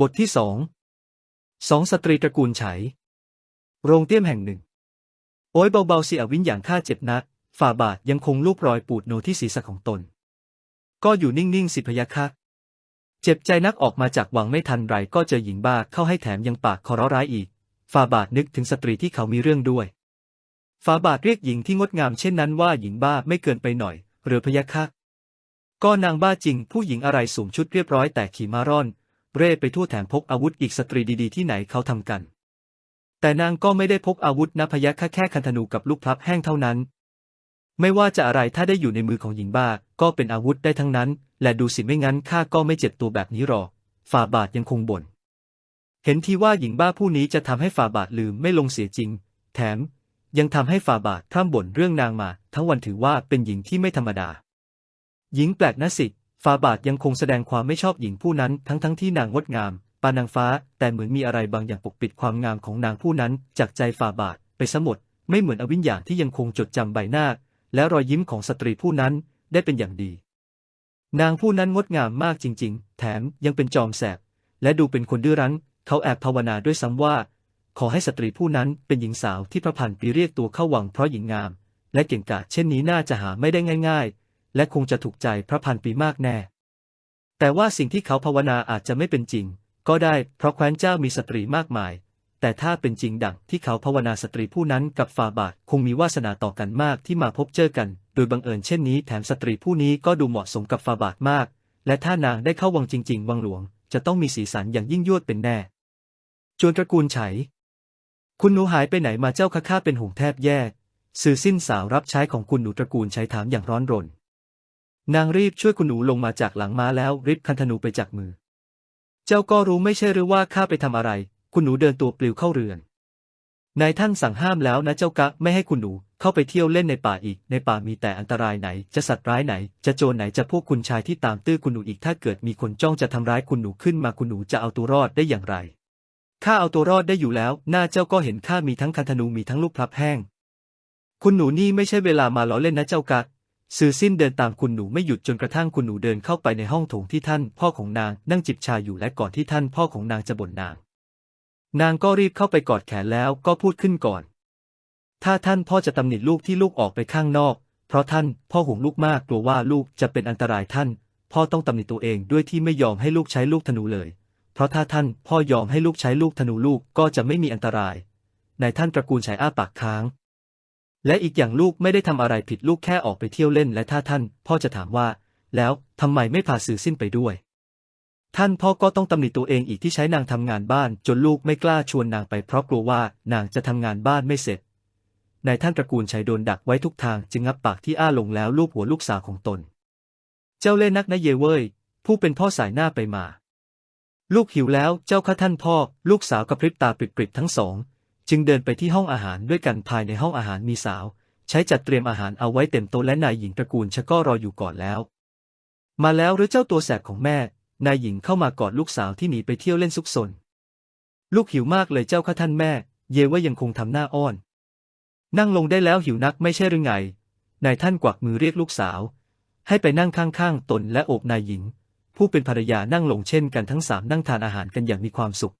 บทที่สองสองสตรีตระกูลไฉโรงเตี้ยมแห่งหนึ่ง โอ้ยเบาๆสิอวินอย่างข้าเจ็บนัก ฝ่าบาทยังคงลูบรอยปูดโนที่ศีรษะของตน ก็อยู่นิ่งๆสิพยาค่ะเจ็บใจนักออกมาจากวังไม่ทันไรก็เจอหญิงบ้าเข้าให้แถมยังปากคอร้อร้ายอีก ฝ่าบาทนึกถึงสตรีที่เขามีเรื่องด้วย ฝ่าบาทเรียกหญิงที่งดงามเช่นนั้นว่าหญิงบ้าไม่เกินไปหน่อย หรือพยาค่ะก็นางบ้าจริงผู้หญิงอะไรสวมชุดเรียบร้อยแต่ขี่ม้าร่อน เร่ไปทั่วแถมพกอาวุธอีกสตรีดีๆที่ไหนเขาทำกัน แต่นางก็ไม่ได้พกอาวุธนะพยักแค่คันธนูกับลูกพลับแห้งเท่านั้น ไม่ว่าจะอะไรถ้าได้อยู่ในมือของหญิงบ้าก็เป็นอาวุธได้ทั้งนั้น และดูสิไม่งั้นข้าก็ไม่เจ็บตัวแบบนี้หรอกฝ่าบาทยังคงบ่นเห็นทีว่าหญิงบ้าผู้นี้จะทำให้ฝ่าบาทลืมไม่ลงเสียจริง แถม ยังทำให้ฝ่าบาทพร่ำบ่นเรื่องนางมา ทั้งวันถือว่าเป็นหญิงที่ไม่ธรรมดา หญิงแปลกนะสิ ฝ่าบาทยังคงแสดงความไม่ชอบหญิงผู้นั้นทั้งทั้งที่นางงดงาม ปานางฟ้า แต่เหมือนมีอะไรบางอย่างปกปิดความงามของนางผู้นั้น จากใจฝ่าบาทไปสมดไม่เหมือนอวิญญาณที่ยังคงจดจำใบหน้า และรอยยิ้มของสตรีผู้นั้นได้เป็นอย่างดี นางผู้นั้นงดงามมากจริง ๆ แถมยังเป็นจอมแสบ และดูเป็นคนดื้อรั้น เขาแอบภาวนาด้วยซ้ำว่า ขอให้สตรีผู้นั้นเป็นหญิงสาวที่พระพันปีเรียกตัวเข้าวังเพราะหญิงงาม และเก่งกาจเช่นนี้น่าจะหาไม่ได้ง่าย ๆ และคงจะถูกใจพระพันปีมากแน่ แต่ว่าสิ่งที่เขาภาวนาอาจจะไม่เป็นจริง ก็ได้เพราะแคว้นเจ้ามีสตรีมากมาย แต่ถ้าเป็นจริงดังที่เขาภาวนาสตรีผู้นั้นกับฟาบาทคงมีวาสนาต่อกันมากที่มาพบเจอกัน โดยบังเอิญเช่นนี้แถมสตรีผู้นี้ก็ดูเหมาะสมกับฟาบาทมาก และถ้านางได้เข้าวังจริง ๆ วังหลวง จะต้องมีสีสันอย่างยิ่งยวดเป็นแน่จวนตระกูลไฉคุณหนูหายไปไหนมาเจ้าข้าข้าเป็นห่วงแทบแย่สื่อสิ้นสาวรับใช้ของคุณหนูตระกูลใช้ถามอย่างร้อนรน นางรีบช่วยคุณหนูลงมาจากหลังม้าแล้วริบคันธนูไปจากมือ เจ้าก็รู้ไม่ใช่หรือว่าข้าไปทำอะไร คุณหนูเดินตัวปลิวเข้าเรือน นายท่านสั่งห้ามแล้วนะเจ้ากะไม่ให้คุณหนูเข้าไปเที่ยวเล่นในป่าอีก ในป่ามีแต่อันตรายไหน จะสัตว์ร้ายไหน จะโจรไหนจะพวกคุณชายที่ตามตื้อคุณหนูอีกถ้าเกิดมีคนจ้องจะทำร้ายคุณหนูขึ้นมาคุณหนูจะเอาตัวรอดได้อย่างไรข้าเอาตัวรอดได้อยู่แล้ว หน้าเจ้าก็เห็นข้ามีทั้งคันธนูมีทั้งลูกพลับแห้ง คุณหนูนี่ไม่ใช่เวลามาล้อเล่นนะเจ้ากะ ซือสิ้นเดินตามคุณหนูไม่หยุดจนกระทั่งคุณหนูเดินเข้าไปในห้องโถงที่ท่านพ่อของนางนั่งจิบชาอยู่และก่อนที่ท่านพ่อของนางจะบ่นนาง นางก็รีบเข้าไปกอดแขนแล้วก็พูดขึ้นก่อน ถ้าท่านพ่อจะตำหนิลูกที่ลูกออกไปข้างนอก เพราะท่านพ่อห่วงลูกมากกลัวว่าลูกจะเป็นอันตรายท่าน พ่อต้องตำหนิตัวเองด้วยที่ไม่ยอมให้ลูกใช้ลูกธนูเลย เพราะถ้าท่านพ่อยอมให้ลูกใช้ลูกธนูลูกก็จะไม่มีอันตรายนายท่านตระกูลฉายอ้าปากค้าง และอีกอย่างลูกไม่ได้ทำอะไรผิดลูกแค่ออกไปเที่ยวเล่นและถ้าท่านพ่อจะถามว่า แล้วทำไมไม่พาสื่อสิ้นไปด้วย ท่านพ่อก็ต้องตำหนิตัวเองอีกที่ใช้นางทำงานบ้าน จนลูกไม่กล้าชวนนางไปเพราะกลัวว่านางจะทำงานบ้านไม่เสร็จนายท่านตระกูลชัยโดนดักไว้ทุกทางจึงงับปากที่อ้าลงแล้วลูบหัวลูกสาวของตน เจ้าเล่นนักนะเยเว้ยผู้เป็นพ่อสายหน้าไปมา ลูกหิวแล้วเจ้าข้าท่านพ่อ ลูกสาวกระพริบตาปริบๆทั้งสอง จึงเดินไปที่ห้องอาหารด้วยกันภายในห้องอาหารมีสาว ใช้จัดเตรียมอาหารเอาไว้เต็มโต๊ะและนายหญิงตระกูลชะก็รออยู่ก่อนแล้ว มาแล้วหรือเจ้าตัวแสบของแม่ นายหญิงเข้ามากอดลูกสาวที่หนีไปเที่ยวเล่นซุกซนลูกหิวมากเลยเจ้าข้าท่านแม่ เยว่ายังคงทำหน้าอ้อน นั่งลงได้แล้วหิวนักไม่ใช่หรือไงนายท่านกวักมือเรียกลูกสาว ให้ไปนั่งข้างๆตนและโอบนายหญิง ผู้เป็นภรรยานั่งลงเช่นกันทั้งสามนั่งทานอาหารกันอย่างมีความสุข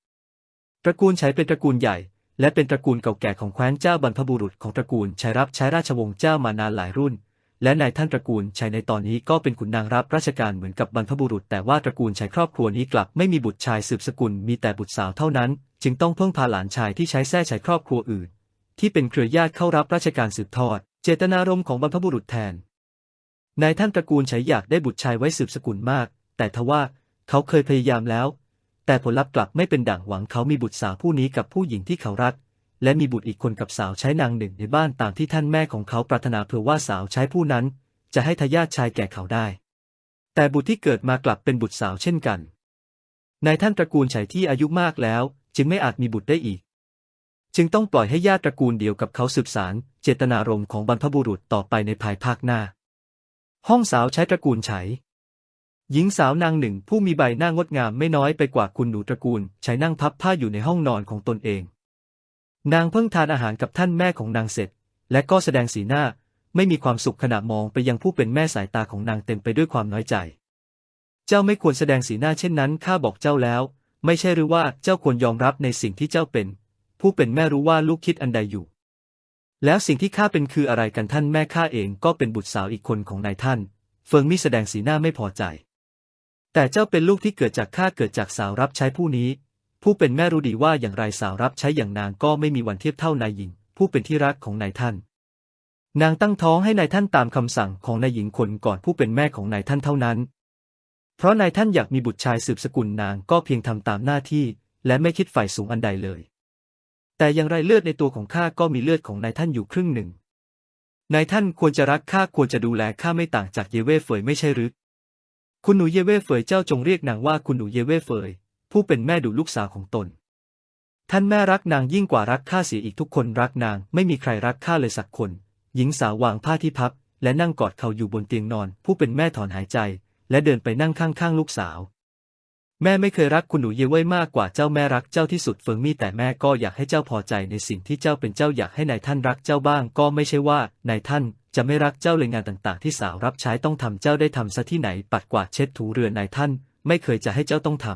ตระกูลใชัยเป็นตระกูลใหญ่ และเป็นตระกูลเก่าแก่ของแคว้นเจ้าบรรพบุรุษของตระกูลชัยรับใช้ราชวงศ์เจ้ามานานหลายรุ่น และนายท่านตระกูลชัยในตอนนี้ก็เป็นขุนนางรับราชการเหมือนกับบรรพบุรุษ แต่ว่าตระกูลชัยครอบครัวนี้กลับไม่มีบุตรชายสืบสกุลมีแต่บุตรสาวเท่านั้น จึงต้องเพึ่งพาหลานชายที่ใช้แท้ชัยครอบครัวอื่น ที่เป็นเครือญาติเข้ารับราชการสืบทอด เจตนารมณ์ของบรรพบุรุษแทนนายท่านตระกูลชัยอยากได้บุตรชายไว้สืบสกุลมาก แต่ทว่าเขาเคยพยายามแล้ว แต่ผลลัพธ์กลับไม่เป็นดั่งหวังเขามีบุตรสาวผู้นี้กับผู้หญิงที่เขารัก และมีบุตรอีกคนกับสาวใช้นางหนึ่งในบ้านตามที่ท่านแม่ของเขาปรารถนาเพื่อว่าสาวใช้ผู้นั้น จะให้ทายาทชายแก่เขาได้ แต่บุตรที่เกิดมากลับเป็นบุตรสาวเช่นกันนายท่านตระกูลชัยที่อายุมากแล้ว จึงไม่อาจมีบุตรได้อีก จึงต้องปล่อยให้ญาติตระกูลเดียวกับเขาสืบสารเจตนารมณ์ของบรรพบุรุษต่อไปในภายภาคหน้า ห้องสาวใช้ตระกูลไฉ หญิงสาวนางหนึ่งผู้มีใบหน้างดงามไม่น้อยไปกว่าคุณหนูตระกูลใช้นั่งพับผ้าอยู่ในห้องนอนของตนเอง นางเพิ่งทานอาหารกับท่านแม่ของนางเสร็จ และก็แสดงสีหน้าไม่มีความสุขขณะมองไปยังผู้เป็นแม่สายตาของนางเต็มไปด้วยความน้อยใจ เจ้าไม่ควรแสดงสีหน้าเช่นนั้นข้าบอกเจ้าแล้ว ไม่ใช่หรือว่าเจ้าควรยอมรับในสิ่งที่เจ้าเป็น ผู้เป็นแม่รู้ว่าลูกคิดอันใดอยู่ แล้วสิ่งที่ข้าเป็นคืออะไรกันท่านแม่ข้าเองก็เป็นบุตรสาวอีกคนของนายท่าน เฟิงมี่แสดงสีหน้าไม่พอใจ แต่เจ้าเป็นลูกที่เกิดจากข้าเกิดจากสาวรับใช้ผู้นี้ ผู้เป็นแม่รู้ดีว่าอย่างไรสาวรับใช้อย่างนางก็ไม่มีวันเทียบเท่านายหญิง ผู้เป็นที่รักของนายท่าน นางตั้งท้องให้นายท่านตามคำสั่งของนายหญิงคนก่อนผู้เป็นแม่ของนายท่านเท่านั้น เพราะนายท่านอยากมีบุตรชายสืบสกุลนางก็เพียงทำตามหน้าที่ และไม่คิดฝ่ายสูงอันใดเลย แต่อย่างไรเลือดในตัวของข้าก็มีเลือดของนายท่านอยู่ครึ่งหนึ่งนายท่านควรจะรักข้าควรจะดูแลข้าไม่ต่างจากเยเว่เฟยไม่ใช่หรือ คุณหนูเยเว่เฟยเจ้าจงเรียกนางว่าคุณหนูเยเว่เฟย ผู้เป็นแม่ดูลูกสาวของตน ท่านแม่รักนางยิ่งกว่ารักข้าเสียอีกทุกคนรักนางไม่มีใครรักข้าเลยสักคน หญิงสาววางผ้าที่พับ และนั่งกอดเขาอยู่บนเตียงนอน ผู้เป็นแม่ถอนหายใจ และเดินไปนั่งข้างๆลูกสาว แม่ไม่เคยรักคุณหนูเยเว่มากกว่าเจ้าแม่รักเจ้าที่สุดเฟิงมี่แต่แม่ก็อยากให้เจ้าพอใจในสิ่งที่เจ้าเป็นเจ้าอยากให้นายท่านรักเจ้าบ้าง ก็ไม่ใช่ว่านายท่าน จะไม่รักเจ้าเลยงานต่างๆ ที่สาวรับใช้ต้องทำเจ้าได้ทำซะที่ไหนปัดกวาดเช็ดถูเรือนนายท่าน ไม่เคยจะให้เจ้าต้องท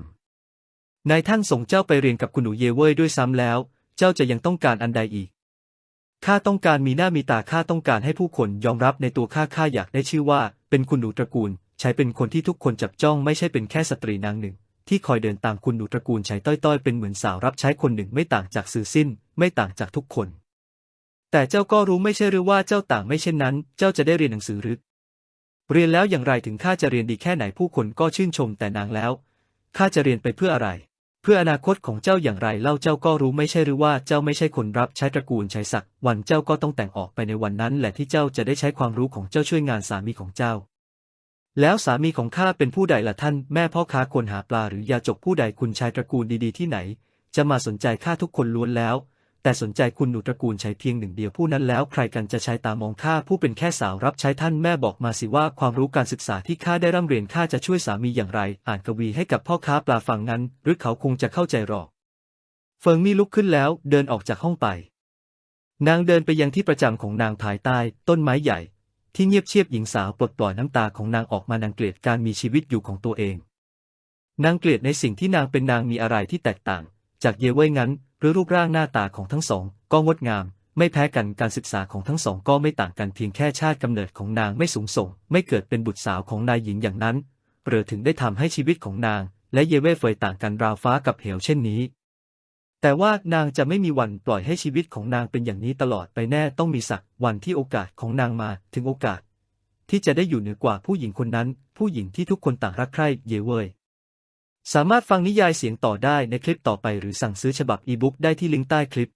ำนายท่านส่งเจ้าไปเรียนกับคุณหนูเยเว่ยด้วยซ้ำแล้ว เจ้าจะยังต้องการอันใดอีกข้าต้องการมีหน้ามีตาข้าต้องการให้ผู้คนยอมรับในตัวข้าข้าอยากได้ชื่อว่า เป็นคุณหนูตระกูลใช้เป็นคนที่ทุกคนจับจ้องไม่ใช่เป็นแค่สตรีนางหนึ่ง ที่คอยเดินตามคุณหนูตระกูลใช้ต้อยๆ เป็นเหมือนสาวรับใช้คนหนึ่งไม่ต่างจากสื่อสิ้น ไม่ต่างจากทุกคน แต่เจ้าก็รู้ไม่ใช่หรือว่าเจ้าต่างไม่เช่นนั้น เจ้าจะได้เรียนหนังสือหรือ เรียนแล้วอย่างไรถึงข้าจะเรียนดีแค่ไหนผู้คนก็ชื่นชมแต่นางแล้ว ข้าจะเรียนไปเพื่ออะไร เพื่ออนาคตของเจ้าอย่างไรเล่าเจ้าก็รู้ไม่ใช่หรือว่าเจ้าไม่ใช่คนรับใช้ตระกูลใช้ศักดิ์วันเจ้าก็ต้องแต่งออกไปในวันนั้นแหละที่เจ้าจะได้ใช้ความรู้ของเจ้าช่วยงานสามีของเจ้า แล้วสามีของข้าเป็นผู้ใดล่ะท่านแม่พ่อค้าคนหาปลาหรือยาจกผู้ใดคุณชายตระกูลดีๆที่ไหน จะมาสนใจข้าทุกคนล้วนแล้ว แต่สนใจคุณหนูตระกูลใช้เพียงหนึ่งเดียวผู้นั้นแล้วใครกันจะใช้ตามองข้าผู้เป็นแค่สาวรับใช้ท่านแม่บอกมาสิว่าความรู้การศึกษาที่ข้าได้ร่ำเรียนข้าจะช่วยสามีอย่างไร อ่านกวีให้กับพ่อค้าปลาฝั่งนั้น หรือเขาคงจะเข้าใจหรอก เฟิงมี่ลุกขึ้นแล้วเดินออกจากห้องไป นางเดินไปยังที่ประจำของนางภายใต้ ต้นไม้ใหญ่ ที่เงียบเชียบหญิงสาวปลดปล่อยน้ำตาของนางออกมานางเกลียดการมีชีวิตอยู่ของตัวเองนางเกลียดในสิ่งที่นางเป็นนางมีอะไรที่แตกต่าง จากเยเว่ยงั้น รือรูปร่างหน้าตาของทั้งสอง ก็งดงาม ไม่แพ้กันการศึกษาของทั้งสองก็ไม่ต่างกันเพียงแค่ชาติกำเนิดของนางไม่สูงส่ง ไม่เกิดเป็นบุตรสาวของนายหญิงอย่างนั้นเรือถึงได้ทำให้ชีวิตของนาง และเยเว่เฟยต่างกันราวฟ้ากับเหวเช่นนี้ แต่ว่านางจะไม่มีวันปล่อยให้ชีวิตของนางเป็นอย่างนี้ตลอดไปแน่ต้องมีสักวันที่โอกาสของนางมาถึงโอกาส ที่จะได้อยู่เหนือกว่าผู้หญิงคนนั้น ผู้หญิงที่ทุกคนต่างรักใคร่เยเว่ย สามารถฟังนิยายเสียงต่อได้ในคลิปต่อไปหรือสั่งซื้อฉบับอีบุ๊กได้ที่ลิงก์ใต้คลิป